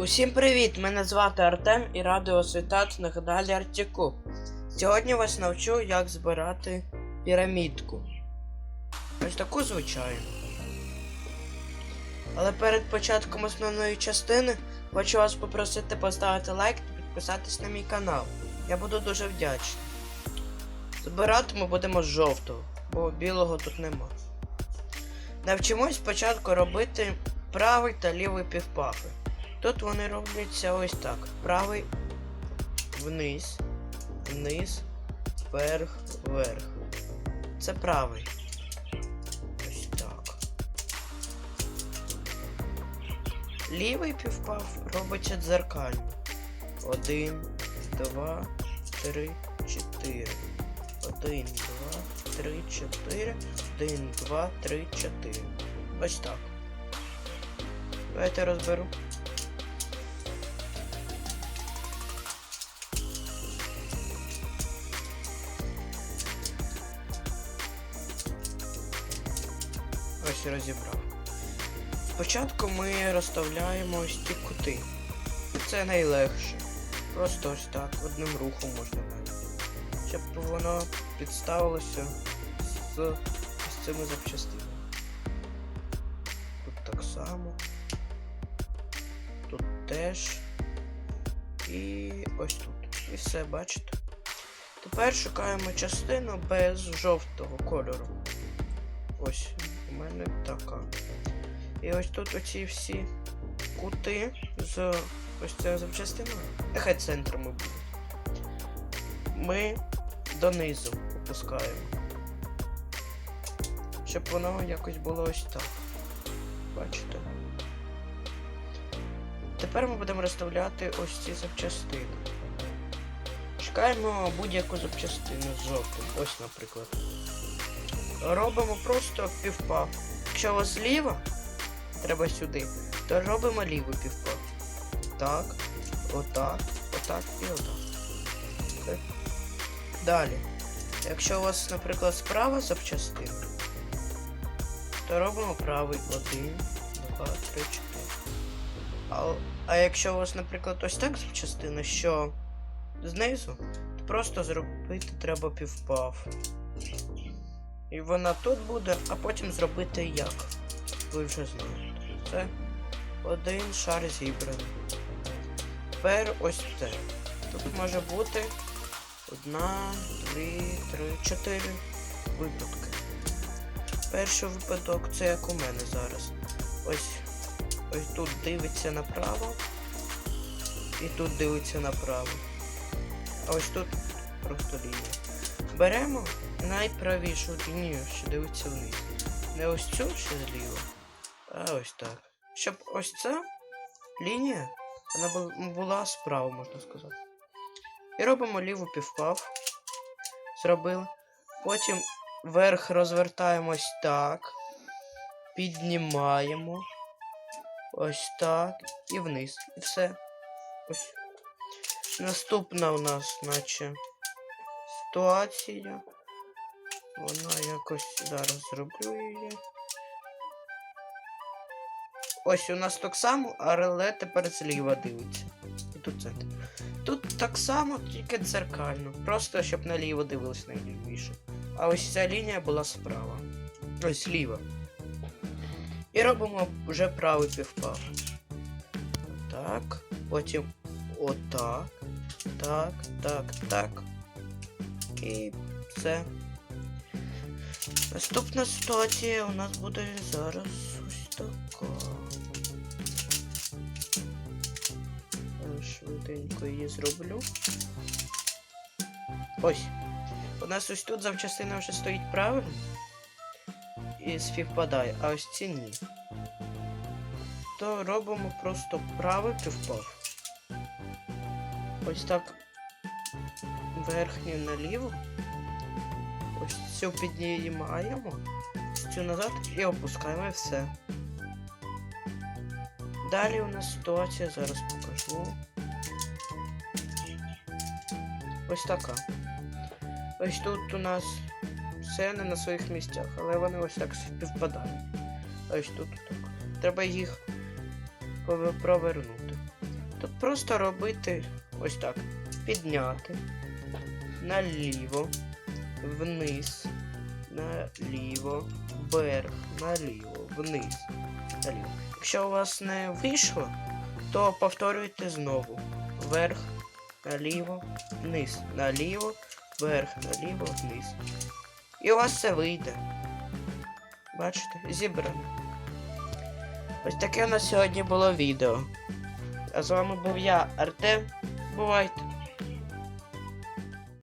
Усім привіт! Мене звати Артем і радий вас вітати на каналі Артіку. Сьогодні вас навчу, як збирати пірамідку. Ось таку звичайну. Але перед початком основної частини хочу вас попросити поставити лайк та підписатись на мій канал. Я буду дуже вдячний. Збирати ми будемо з жовтого, бо білого тут нема. Навчимось спочатку робити правий та лівий півпахи. Тут вони робляться ось так. Правий вниз, вниз, вверх, вверх. Це правий. Ось так. Лівий півпав робиться дзеркально. Один, два, три, чотири. Один, два, три, чотири. Один, два, три, чотири. Ось так. Давайте розберу. Ось розібрав. Спочатку ми розставляємо ось ті кути. Це найлегше. Просто ось так, одним рухом можна навіть. Щоб воно підставилося з ось цими запчастинами. Тут так само. Тут теж. І ось тут. І все, бачите? Тепер шукаємо частину без жовтого кольору. Ось, у мене така. І ось тут оці всі кути з ось цією запчастиною. Нехай центрами будуть. Ми донизу опускаємо. Щоб воно якось було ось так. Бачите? Тепер ми будемо розставляти ось ці запчастини. Шукаємо будь-яку запчастину з жовтим. Ось, наприклад. Робимо просто півпав. Якщо у вас зліва, треба сюди, то робимо лівий півпав. Так, отак, отак і отак. Далі. Якщо у вас, наприклад, справа запчастина, то робимо правий один, два, три, чотири. А, а якщо у вас, наприклад, ось так запчастина, що знизу, то просто зробити треба півпав. І вона тут буде, а потім зробити як. Ви вже знаєте. Це один шар зібраний. Тепер ось це. Тут може бути одна, дві, три, чотири випадки. Перший випадок це як у мене зараз. Ось ось тут дивиться направо. І тут дивиться направо. А ось тут просто лінія. Беремо найправішу лінію, що дивиться вниз. Не ось цю що зліва, а ось так. Щоб ось ця лінія, вона була справа, можна сказати. І робимо ліву півпав. Зробили. Потім вверх розвертаємось так. Піднімаємо. Ось так. І вниз. І все. Ось. Наступна у нас, наче ситуація. Вона якось зараз зроблю її. Ось у нас так само, але тепер зліва дивиться. І тут центр. Тут так само, тільки дзеркально. Просто щоб наліво дивилось найлівіше. А ось ця лінія була справа. Ось ліва. І робимо вже правий півпав. Так. Потім отак. Так, так, так. І все. Наступна ситуація у нас буде зараз ось така. Е, Швиденько її зроблю. Ось. У нас ось тут завчастина вже стоїть правильно. І співпадає, а ось ці ні. То робимо просто правий півпав. Ось так верхню наліво. Ось цю піднімаємо, цю назад і опускаємо і все. Далі у нас ситуація, зараз покажу. Ось така. Ось тут у нас все не на своїх місцях, але вони ось так співпадають. Ось тут так. Треба їх провернути. Тут просто робити ось так. Підняти. Наліво. Вниз. Наліво. Вверх. Наліво. Вниз. Наліво. Якщо у вас не вийшло, то повторюйте знову. Вверх, наліво, вниз, наліво, вверх, наліво, вниз. І у вас це вийде. Бачите, зібрано. Ось таке у нас сьогодні було відео. А з вами був я, Артем. Бувайте!